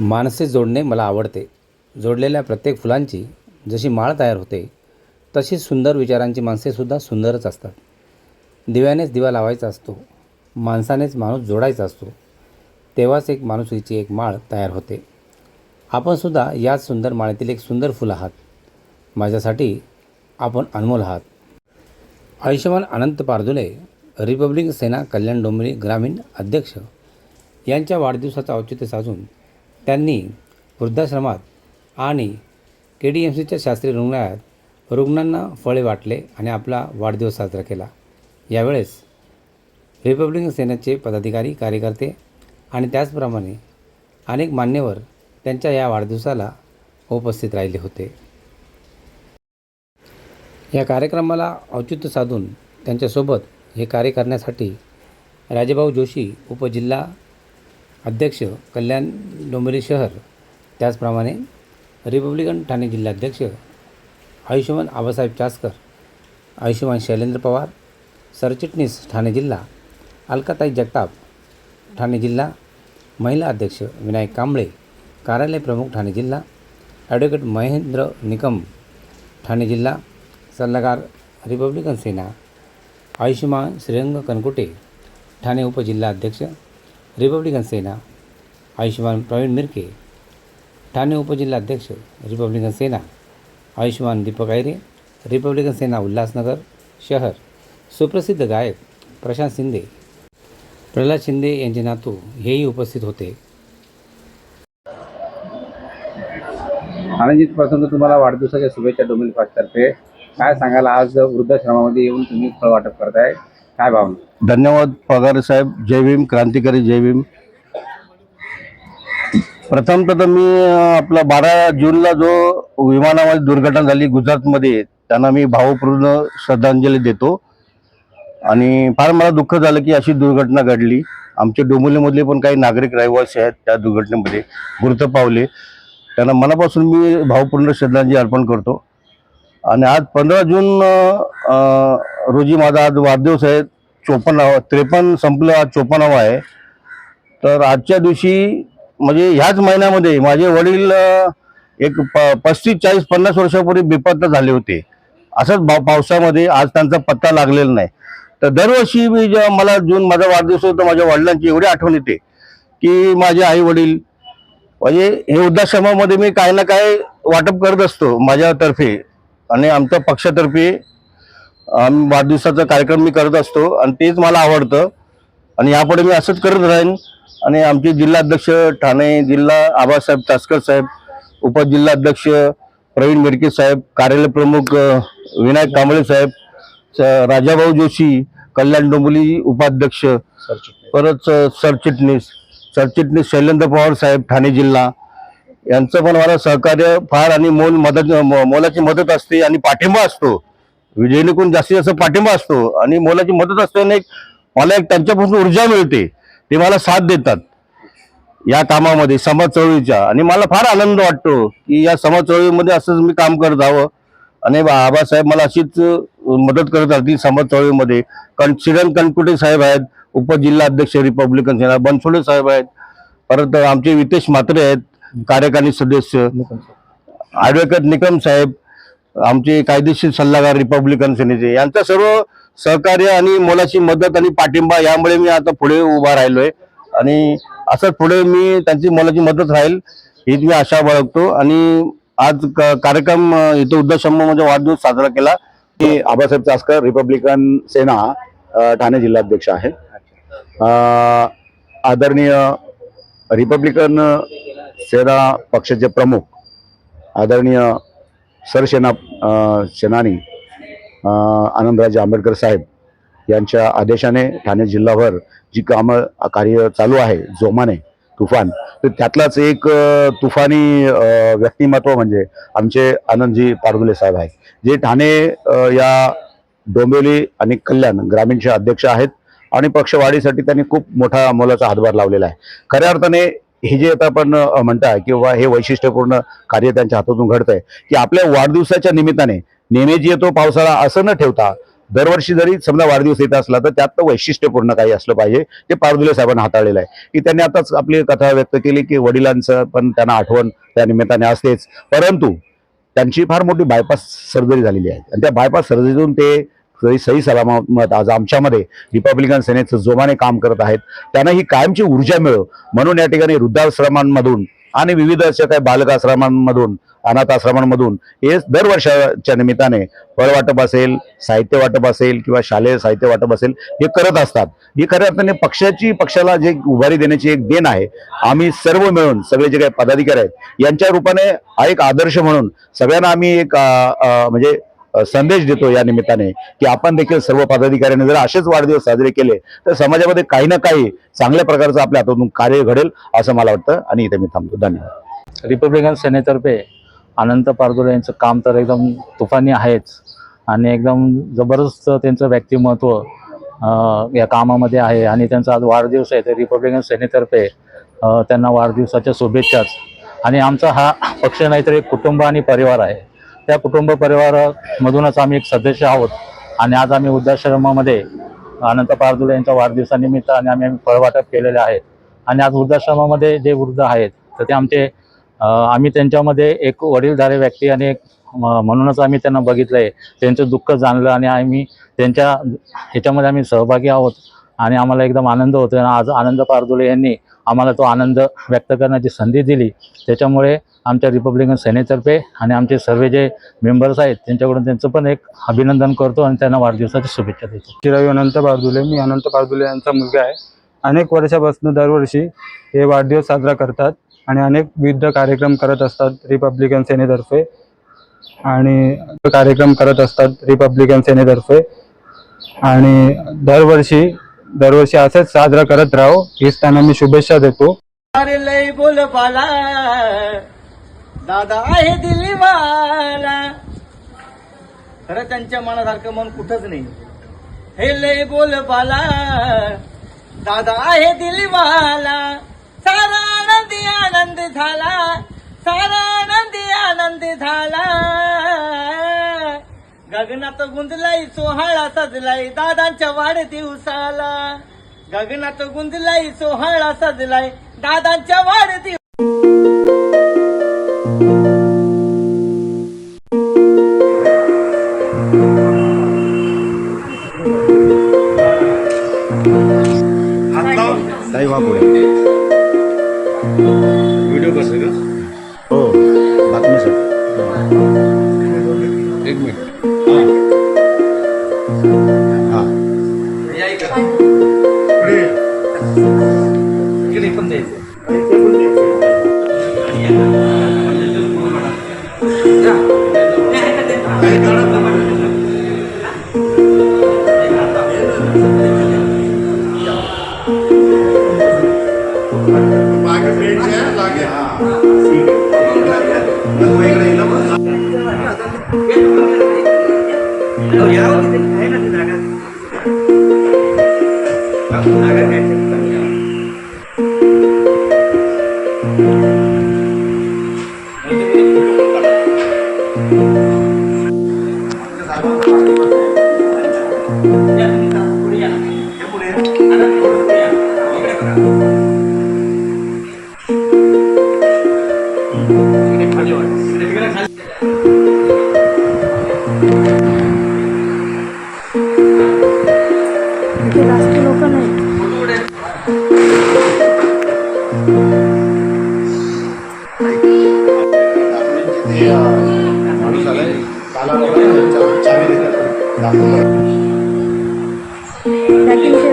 माणसे जोडणे मला आवडते. जोडलेल्या प्रत्येक फुलांची जशी माळ तयार होते तशीच सुंदर विचारांची माणसेसुद्धा सुंदरच असतात. दिव्यानेच दिवा लावायचा असतो माणसानेच माणूस जोडायचा असतो तेव्हाच एक माणुसकीची एक माळ तयार होते. आपणसुद्धा याच सुंदर माळेतील एक सुंदर फुल आहात. माझ्यासाठी आपण अनमोल आहात. आयुष्यमान अनंत पारदुले रिपब्लिक सेना कल्याण डोंबिवली ग्रामीण अध्यक्ष यांच्या वाढदिवसाचं औचित्य साधून त्यांनी वृद्धाश्रमात आणि के डी एम सीच्या शास्त्रीय रुग्णालयात रुग्णांना फळे वाटले आणि आपला वाढदिवस साजरा केला. यावेळेस रिपब्लिकन सेनेचे पदाधिकारी कार्यकर्ते आणि त्याचप्रमाणे अनेक मान्यवर त्यांच्या या वाढदिवसाला उपस्थित राहिले होते. या कार्यक्रमाला औचित्य साधून त्यांच्यासोबत हे कार्य करण्यासाठी राजेभाऊ जोशी उपजिल्हा अध्यक्ष कल्याण डोंबिवली शहर त्याचप्रमाणे रिपब्लिकन ठाणे जिल्हाध्यक्ष आयुष्यमान आबासाहेब चासकर आयुष्यमान शैलेंद्र पवार सरचिटणीस ठाणे जिल्हा अलकाताई जगताप ठाणे जिल्हा महिला अध्यक्ष विनायक कांबळे कार्यालय प्रमुख ठाणे जिल्हा ॲडव्होकेट महेंद्र निकम ठाणे जिल्हा सल्लागार रिपब्लिकन सेना आयुष्यमान श्रीरंग कनकुटे ठाणे उपजिल्हा अध्यक्ष रिपब्लिकन सेना आयुष्यमान प्रवीण मिरके ठाणे उपजिल्हा अध्यक्ष रिपब्लिकन सेना आयुष्यमान दीपक आयरे रिपब्लिकन सेना उल्हासनगर शहर सुप्रसिद्ध गायक प्रशांत शिंदे प्रल्हाद शिंदे यांचे नातू हेही उपस्थित होते आनंदजीत प्रसंग तुम्हाला वाढदिवसाच्या शुभेच्छा डोमिन फास्टतर्फे काय सांगाल? आज वृद्धाश्रमामध्ये येऊन तुम्ही फळ वाटप करताय. काय भावना धन्यवाद पगार साहेब. जय भीम क्रांतिकारी जय भीम. प्रथम तर मी आपला बारा जूनला जो विमानामध्ये दुर्घटना झाली गुजरातमध्ये त्यांना मी भावपूर्ण श्रद्धांजली देतो. आणि फार मला दुःख झालं की अशी दुर्घटना घडली. आमच्या डोंबिवलीमधले पण काही नागरिक रहिवासी आहेत त्या दुर्घटनेमध्ये मृत पावले त्यांना मनापासून मी भावपूर्ण श्रद्धांजली अर्पण करतो. आणि आज पंधरा जून रोजी माझा आज वाढदिवस आहे. चोपन्नावा त्रेपन्न संपलं आज चोपन्नावा आहे. तर आजच्या दिवशी म्हणजे ह्याच महिन्यामध्ये माझे वडील एक प पस्तीस चाळीस पन्नास वर्षापूर्वी बेपत्ता झाले होते. असंच भाव पावसामध्ये आज त्यांचा पत्ता लागलेला नाही. तर दरवर्षी मी जेव्हा मला जून माझा वाढदिवस होता माझ्या वडिलांची एवढी आठवण येते की माझे आई वडील म्हणजे हे वृद्धाश्रमामध्ये मी काही ना काय वाटप करत असतो माझ्यातर्फे. आणि आमच्या पक्षातर्फे आम्ही वाढदिवसाचा कार्यक्रम मी करत असतो आणि तेच मला आवडतं. आणि यापुढे मी असंच करत राहीन. आणि आमचे जिल्हाध्यक्ष ठाणे जिल्हा आबासाहेब तासकर साहेब उपजिल्हाध्यक्ष प्रवीण मिरके साहेब कार्यालय प्रमुख विनायक कांबळे साहेब स- राजाभाऊ जोशी कल्याण डोंबिवली उपाध्यक्ष परत सरचिटणीस. सरचिटणीस शैलेंद्र पवार साहेब ठाणे जिल्हा. यांचं पण मला सहकार्य फार आणि मोल मदत म- मोलाची मदत असते आणि पाठिंबा असतो. जेणेकरून जास्तीत जास्त पाठिंबा असतो आणि मोलाची मदत असते आणि एक मला एक त्यांच्यापासून ऊर्जा मिळते. ते मला साथ देतात. या कामामध्ये समाज चळवळीच्या आणि मला फार आनंद वाटतो की या समाज चळवळीमध्ये असंच मी काम करत हवं आणि बा- आबासाहेब मला अशीच मदत करत राहतील समाज चळवळीमध्ये कारण श्रीरंग कनकुटे साहेब आहेत उपजिल्हा अध्यक्ष रिपब्लिकन सेना बनसोडे साहेब आहेत. परत आमचे वितेश म्हात्रे आहेत. कार्यकारी सदस्य ॲडव्होकेट निकम साहेब आमचे कायदेशीर सल्लागार रिपब्लिकन सेनेचे यांचं सर्व सहकार्य आणि मोलाची मदत आणि पाठिंबा यामुळे मी आता पुढे उभा राहिलोय. आणि असंच पुढे मी त्यांची मोलाची मदत राहील हीच मी आशा बाळगतो. आणि आज क- कार्यक्रम इथं इथं म्हणजे वाढदिवस साजरा केला. की आबासाहेब चासकर रिपब्लिकन सेना ठाणे जिल्हाध्यक्ष आहे आदरणीय रिपब्लिकन सेना पक्षाचे प्रमुख आदरणीय सरसेना सेनानी आनंदराजे आंबेडकर साहेब यांच्या आदेशाने ठाणे जिल्हाभर जी कामं कार्य चालू आहे जोमाने तुफान तर त्यातलाच एक तुफानी व्यक्तिमत्व म्हणजे आमचे आनंदजी पारगुले साहेब आहेत जे ठाणे या डोंबिवली आणि कल्याण ग्रामीणचे अध्यक्ष आहेत आणि पक्षवाढीसाठी त्यांनी खूप मोठा मोलाचा हातभार लावलेला आहे. खऱ्या अर्थाने हे जे आता आपण म्हणताय किंवा हे वैशिष्ट्यपूर्ण कार्य त्यांच्या हातातून घडतंय की आपल्या वाढदिवसाच्या निमित्ताने नेहमीच येतो पावसाळा असं न ठेवता दरवर्षी जरी समजा वाढदिवस येत असला तर त्यात वैशिष्ट्यपूर्ण काही असलं पाहिजे ते पारदुले साहेबांना हाताळलेलं आहे. की त्यांनी आताच आपली कथा व्यक्त केली की वडिलांचं पण त्यांना आठवण त्या निमित्ताने असतेच. परंतु त्यांची फार मोठी बायपास सर्जरी झालेली आहे. आणि त्या बायपास सर्जरीतून ते सही सही सलामत आज आमच्यामध्ये रिपब्लिकन सेनेचं जोमाने काम करत आहेत. त्यांना ही कायमची ऊर्जा मिळो. म्हणून या ठिकाणी वृद्धाश्रमांमधून आणि विविध अशा काही बालकाश्रमांमधून अनाथ आश्रमांमधून हे दर वर्षाच्या निमित्ताने फळ वाटप असेल साहित्य वाटप असेल किंवा शालेय साहित्य वाटप असेल हे करत असतात. ही खऱ्या अर्थाने पक्षाची पक्षाला जे उभारी देण्याची एक देण आहे आम्ही सर्व मिळून सगळे जे काही पदाधिकारी आहेत यांच्या रूपाने हा एक आदर्श म्हणून सगळ्यांना आम्ही एक म्हणजे संदेश देतो या निमित्ताने की आपण देखील सर्व पदाधिकाऱ्यांनी जर असेच वाढदिवस साजरे केले तर समाजामध्ये काही ना काही चांगल्या प्रकारचं आपल्या हातातून कार्य घडेल असं मला वाटतं आणि इथे मी थांबतो. धन्यवाद. रिपब्लिकन सेनेतर्फे अनंत पारदुले यांचं काम तर एकदम तुफानी आहेच आणि एकदम जबरदस्त त्यांचं व्यक्तिमत्व या कामामध्ये आहे आणि त्यांचा आज वाढदिवस आहे. तर रिपब्लिकन सेनेतर्फे त्यांना वाढदिवसाच्या शुभेच्छाच. आणि आमचा हा पक्ष नाही तर एक कुटुंब आणि परिवार आहे. त्या कुटुंब परिवारामधूनच आम्ही एक सदस्य आहोत. आणि आज आम्ही वृद्धाश्रमामध्ये अनंत पारदुले यांच्या वाढदिवसानिमित्त आणि आम्ही फळवाटप केलेले आहेत आणि आज वृद्धाश्रमामध्ये जे वृद्ध आहेत तर ते आमचे आम्ही त्यांच्यामध्ये एक वडीलधारे व्यक्ती आणि एक म- म्हणूनच आम्ही त्यांना बघितलं आहे त्यांचं दुःख जाणलं आणि आम्ही त्यांच्या ह्याच्यामध्ये आम्ही सहभागी आहोत. आणि आम्हाला एकदम आनंद होतो आणि आज आनंद पारदुले यांनी आम्हाला तो आनंद व्यक्त करण्याची संधी दिली. त्याच्यामुळे आमच्या रिपब्लिकन सेनेतर्फे आणि आमचे सर्व जे मेंबर्स आहेत त्यांच्याकडून त्यांचं पण एक अभिनंदन करतो आणि त्यांना वाढदिवसाच्या शुभेच्छा देतो. चिरावी अनंत बारदुले मी अनंत बारदुले यांचा मुलगा आहे. अनेक वर्षापासून दरवर्षी हे वाढदिवस साजरा करतात आणि अनेक विविध कार्यक्रम करत असतात रिपब्लिकन सेनेतर्फे. आणि कार्यक्रम करत असतात रिपब्लिकन सेनेतर्फे. आणि दरवर्षी दरवर्षी असंच साजरा करत राहो. हीच त्यांना मी शुभेच्छा देतो. अरे लय बोल बाला दादा आहे दिलीवाला. खरं त्यांच्या मनासारखं मन कुठंच नाही. हे लय बोल बाला दादा आहे दिलीवाला. सारा आनंदी आनंद झाला. सारा आनंदी आनंद गगनात गुंजलाई सोहळा सजलाय दादांच्या वाढदिवसाला गगनात गुंजलाई सोहळा सजलाय दादांच्या वाढदिवस you ऐकलं पुढे किती पण द्यायचं? मागे फ्रेंडच्या लागे हा. Gracias.